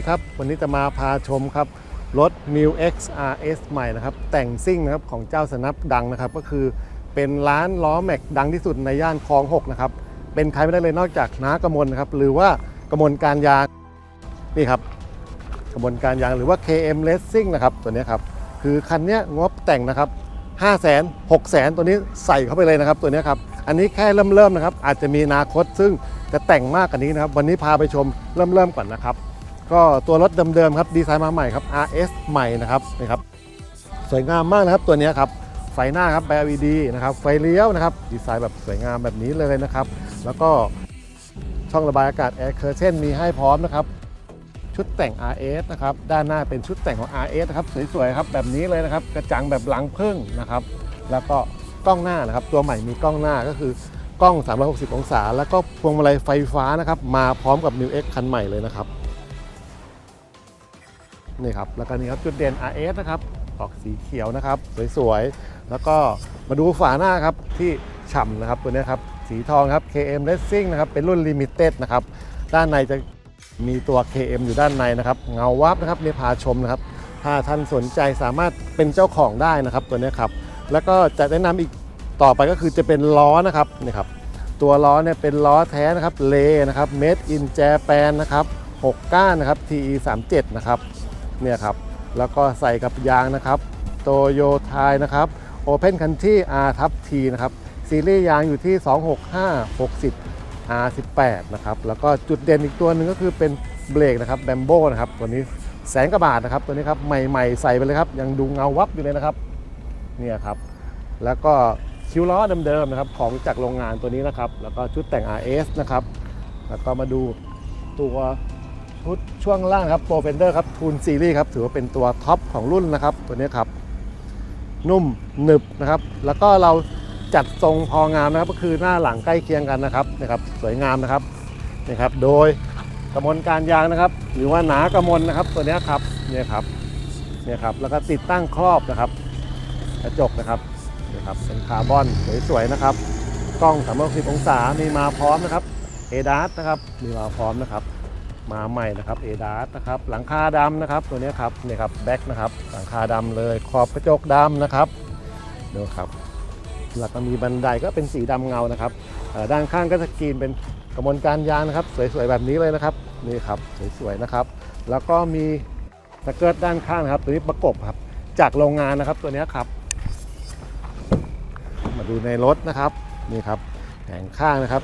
วัสดีครับ วันนี้จะมาพาชมครับ รถ m i l X RS ใหม่นะครับ แต่งซิ่งนะครับของเจ้าสนับดังนะครับ ก็คือเป็นร้านล้อแม็กดังที่สุดในย่านคลอง6นะครับ เป็นใครไม่ได้เลยนอกจากน้ากระมวลนะครับ หรือว่ากระมวลการยางนี่ครับกระบวนการยางหรือว่า KM Racing นะครับตัวนี้ครับคือคันนี้งบแต่งนะครับ5 0 0 0 0 0 6 0 0 0 ตัวนี้ใส่เข้าไปเลยนะครับตัวนี้ครับอันนี้แค่เริ่มเริ่มๆนะครับอาจจะมีอนาคตซึ่งจะแต่งมากกว่านี้นะครับ วันนี้พาไปชมเริ่มเริ่มๆก่อนนะครับ ก็ตัวรถเดิมๆครับดีไซน์มาใหม่ครับ RS ใหม่นะครับนี่ครับสวยงามมากนะครับตัวนี้ครับไฟหน้าครับ LED นะครับไฟเลี้ยวนะครับดีไซน์แบบสวยงามแบบนี้เลยนะครับ แล้วก็ช่องระบายอากาศ Air Curtain มีให้พร้อมนะครับชุดแต่ง RS นะครับด้านหน้าเป็นชุดแต่งของ RS นะครับสวยๆครับแบบนี้เลยนะครับกระจังแบบหลังพึ่งนะครับแล้วก็กล้องหน้านะครับตัวใหม่มีกล้องหน้าก็คือกล้อง 360 องศา แล้วก็พวงมาลัยไฟฟ้านะครับมาพร้อมกับ New X คันใหม่เลยนะครับ นี่ครับแล้วก็นี่ครับจุดเด่น RS นะครับออกสีเขียวนะครับ สวยๆ แล้วก็มาดูฝาหน้าครับที่ฉ่ำนะครับตัวนี้ครับสีทองครับ KM Racing นะครับเป็นรุ่น Limited นะครับด้านในจะมีตัว KM อยู่ด้านในนะครับ เงาวับนะครับนี่พาชมนะครับถ้าท่านสนใจสามารถเป็นเจ้าของได้นะครับตัวนี้ครับแล้วก็จะแนะนำอีกต่อไปก็คือจะเป็นล้อนะครับนี่ครับตัวล้อเนี่ยเป็นล้อแท้นะครับเลนะครับ Made in Japan นะครับ6ก้านนะครับ TE 37 นะครับ เนี่ยครับแล้วก็ใส่กับยางนะครับโตโยไทยนะครับ Open Country R ทับ T นะครับซีรีส์ยางอยู่ที่ 265 60 R18 นะครับแล้วก็จุดเด่นอีกตัวหนึ่งก็คือเป็นเบรกนะครับแบมโบนะครับตัวนี้แสนกว่าบาทนะครับตัวนี้ครับใหม่ๆ ใส่ไปเลยครับ ยังดูเงาวับอยู่เลยนะครับเนี่ยครับแล้วก็คิ้วล้อเดิมๆนะครับของจากโรงงานตัวนี้นะครับ แล้วก็ชุดแต่ง RS นะครับ แล้วก็มาดูตัว ชุดช่วงล่างครับ Pro Fender ครับ Tune Series ครับถือว่าเป็นตัวท็อปของรุ่นนะครับ ตัวนี้ครับ นุ่มหนึบนะครับ แล้วก็เราจัดทรงพองามนะครับ ก็คือหน้าหลังใกล้เคียงกันนะครับนะครับสวยงามนะครับนี่ครับโดยกระมวลการยางนะครับ หรือว่าหนากระมวลนะครับ ตัวนี้ครับเนี่ยครับเนี่ยครับแล้วก็ติดตั้งครอบนะครับ กระจกนะครับนี่ครับเป็นคาร์บอนสวยๆนะครับกล้อง360องศามีมาพร้อมนะครับเอดาสนะครับมีมาพร้อมนะครับ มาใหม่นะครับเอดาสนะครับหลังคาดำนะครับตัวนี้ครับนี่ครับแบ็คนะครับหลังคาดำเลยขอบกระจกดำนะครับดูครับแล้วก็มีบันไดก็เป็นสีดำเงานะครับด้านข้างก็จะกรีนเป็นกระมวลการยางนะครับ สวยๆแบบนี้เลยนะครับนี่ครับสวยๆนะครับ แล้วก็มีสเกิร์ตด้านข้างครับ ตัวนี้ประกบครับ จากโรงงานนะครับตัวนี้ครับ มาดูในรถนะครับนี่ครับแผงข้างนะครับ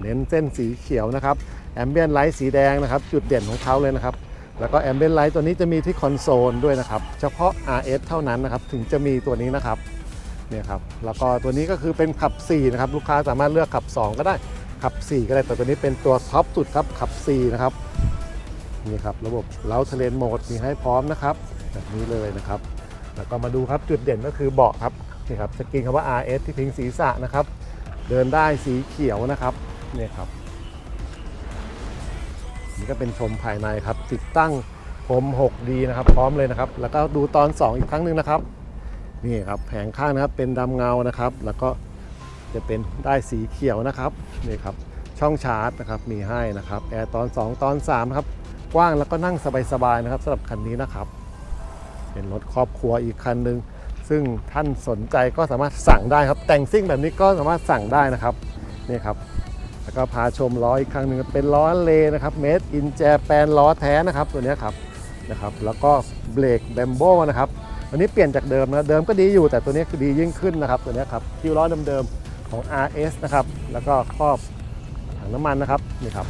เน้นเส้นสีเขียวนะครับแอมเบียนไลท์สีแดงนะครับ จุดเด่นของเขาเลยนะครับ แล้วก็แอมเบียนไลท์ตัวนี้จะมีที่คอนโซลด้วยนะครับ เฉพาะ RS เท่านั้นนะครับ ถึงจะมีตัวนี้นะครับเนี่ยครับแล้วก็ตัวนี้ก็คือเป็นขับ 4 นะครับ ลูกค้าสามารถเลือกขับ 2 ก็ได้ขับ 4 ก็ได้แต่ตัวนี้เป็นตัวท็อปสุดครับขับ 4 นะครับนี่ครับระบบเล้าเทเลนโหมดมีให้พร้อมนะครับแบบนี้เลยนะครับ แล้วก็มาดูครับจุดเด่นก็คือเบาะครับนี่ครับสกรีนคำว่า RS ที่พิงศีรษะนะครับ เดินได้สีเขียวนะครับ นี่ครับ นี่ก็เป็นชมภายในครับ ติดตั้งพรม 6D นะครับ พร้อมเลยนะครับ แล้วก็ดูตอน 2 อีกครั้งหนึ่งนะครับ นี่ครับแผงข้างนะครับเป็นดำเงานะครับ แล้วก็จะเป็นได้สีเขียวนะครับนี่ครับช่องชาร์จนะครับมีให้นะครับแอร์ตอน 2 ตอน3นะครับกว้างแล้วก็นั่งสบายๆนะครับสำหรับคันนี้นะครับ เป็นรถครอบครัวอีกคันหนึ่งซึ่งท่านสนใจก็สามารถสั่งได้ครับ แต่งซิ่งแบบนี้ก็สามารถสั่งได้นะครับนี่ครับ แล้วก็พาชมล้ออีกครั้งหนึ่งเป็นล้อเลนะครับ Made in Japan ล้อแท้นะครับตัวนี้ครับนะครับ แล้วก็เบรกแบมโบนะครับตัวนี้เปลี่ยนจากเดิมนะเดิมก็ดีอยู่แต่ตัวนี้คือดียิ่งขึ้นนะครับตัวนี้ครับคิวล้อเดิมๆของ RS นะครับแล้วก็ครอบถังน้ำมันนะครับนี่ครับ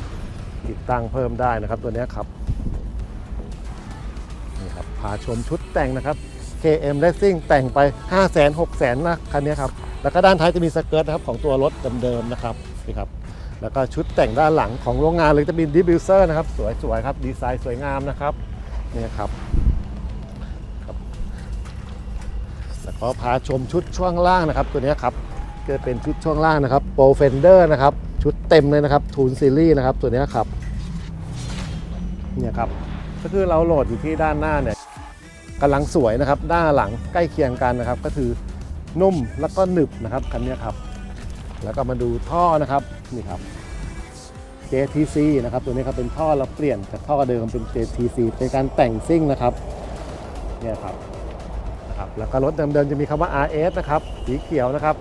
ติดตั้งเพิ่มได้นะครับตัวนี้ครับนี่ครับพาชมชุดแต่งนะครับ KM Racing แต่งไป 5 0 0 0 0 0 6 0 0 0 0นะคันนี้ครับแล้วก็ด้านท้ายจะมีสเกิร์ตนะครับของตัวรถเดิมๆนะครับนี่ครับ แล้วก็ชุดแต่งด้านหลังของโรงงานเลยจะมีดิบิวเซอร์นะครับ สวยๆครับดีไซน์สวยงามนะครับนี่ครับครับแล้วก็พาชมชุดช่วงล่างนะครับ ตัวนี้ครับก็เป็นชุดช่วงล่างนะครับโปรเฟนเดอร์นะครับ ชุดเต็มเลยนะครับทูนซีรีส์นะครับตัวนี้ครับเนี่ยครับก็คือเราโหลดอยู่ที่ด้านหน้าเนี่ยกำลังสวยนะครับด้านหลังใกล้เคียงกันนะครับ ก็คือนุ่มแล้วก็หนึบนะครับคันนี้ครับ แล้วก็มาดูท่อนะครับนี่ครับ JTC นะครับตัวนี้ครับเป็นท่อเราเปลี่ยนจากท่อเดิมเป็น JTC เป็นการแต่งซิ่งนะครับเนี่ยครับนะครับ แล้วก็รถเดิมๆจะมีคำว่า RS นะครับสีเขียวนะครับ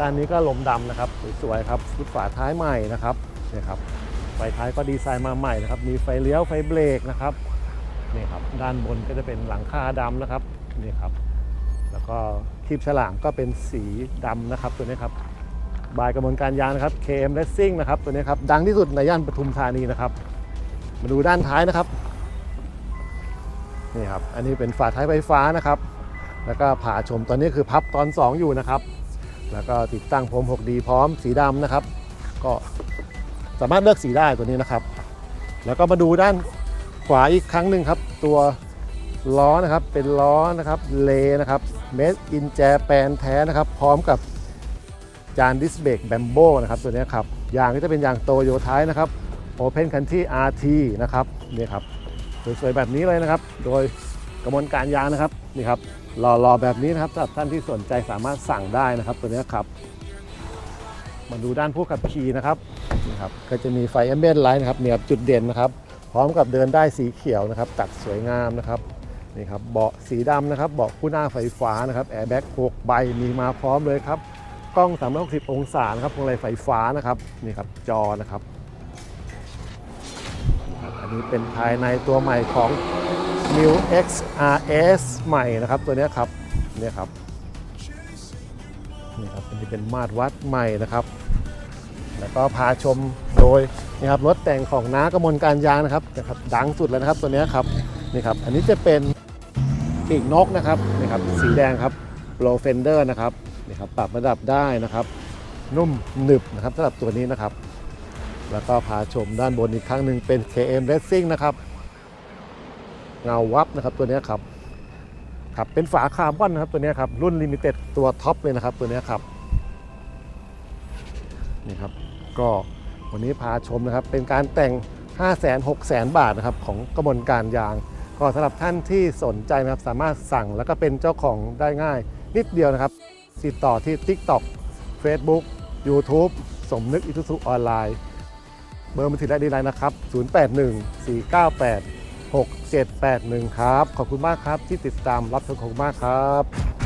ด้านนี้ก็ลมดำนะครับสวยๆครับชุดฝาท้ายใหม่นะครับเนี่ยครับไฟท้ายก็ดีไซน์มาใหม่นะครับ มีไฟเลี้ยวไฟเบรกนะครับนี่ครับด้านบนก็จะเป็นหลังคาดำนะครับนี่ครับ แล้วก็คลิปฉลามก็เป็นสีดำนะครับตัวนี้ครับ บายกระบวนการยางนะครับ KM Racing นะครับตัวนี้ครับดังที่สุดในย่านปทุมธานีนะครับ มาดูด้านท้ายนะครับนี่ครับอันนี้เป็นฝาท้ายไฟฟ้านะครับ แล้วก็ผ่าชมตอนนี้คือพับตอน 2 อยู่นะครับ แล้วก็ติดตั้งพรม 6D พร้อมสีดำนะครับ ก็สามารถเลือกสีได้ตัวนี้นะครับ แล้วก็มาดูด้านขวาอีกครั้งหนึ่งครับ ตัวล้อนะครับเป็นล้อนะครับเลนะครับ Made in Japan แท้นะครับ พร้อมกับ จานดิสเบรกแบมโบนะครับตัวนี้ครับยางก็จะเป็นยางโตโยท้ายนะครับ Open Country RT นะครับนี่ครับสวยๆแบบนี้เลยนะครับ โดยกระบวนการยางนะครับนี่ครับรอๆแบบนี้นะครับสำหรับท่านที่สนใจสามารถสั่งได้นะครับ ตัวนี้ครับมาดูด้านผู้ขับขี่นะครับนี่ครับก็จะมีไฟแอมเบียนไลท์นะครับเนี่ครับจุดเด่นนะครับ พร้อมกับเดินได้สีเขียวนะครับ ตัดสวยงามนะครับนี่ครับเบาะสีดำนะครับเบาะคู่หน้าไฟฟ้านะครับแอร์แบ็ก6ใบมีมาพร้อมเลยครับ กล้อง 360 องศานะครับพวงมาลัยไฟฟ้านะครับนี่ครับจอนะครับ อันนี้เป็นภายในตัวใหม่ของ New X RS ใหม่นะครับตัวนี้ครับนี่ครับนี่ครับอันนี้เป็นมาตรวัดใหม่นะครับ แล้วก็พาชมโดยนี่ครับรถแต่งของน้ากมลการยางนะครับนะครับ ดังสุดแล้วนะครับตัวนี้ครับนี่ครับ อันนี้จะเป็นปีกนกนะครับนี่ครับสีแดงครับ Pro Fender นะครับ นี่ครับปรับระดับได้นะครับ นุ่มหนึบนะครับสำหรับตัวนี้นะครับ แล้วก็พาชมด้านบนอีกครั้งหนึ่งเป็น KM Racing นะครับเงาวับนะครับตัวนี้ครับครับเป็นฝาคาร์บอนนะครับตัวนี้ครับรุ่นลิมิเต็ดตัวท็อปเลยนะครับตัวนี้ครับนี่ครับก็วันนี้พาชมนะครับเป็นการแต่ง5 0 0 0 0 0 6 0 0 0 0 บาทนะครับของกระบวนการยาง ก็สำหรับท่านที่สนใจนะครับสามารถสั่งแล้วก็เป็นเจ้าของได้ง่ายนิดเดียวนะครับ ติดต่อที่ TikTok Facebook YouTube สมนึกอิทุสุออนไลน์เบอร์มือถือและดีไลน์นะครับ 081 498 6781 ครับ ขอบคุณมากครับที่ติดตามรับชมขอบคุณมากครับ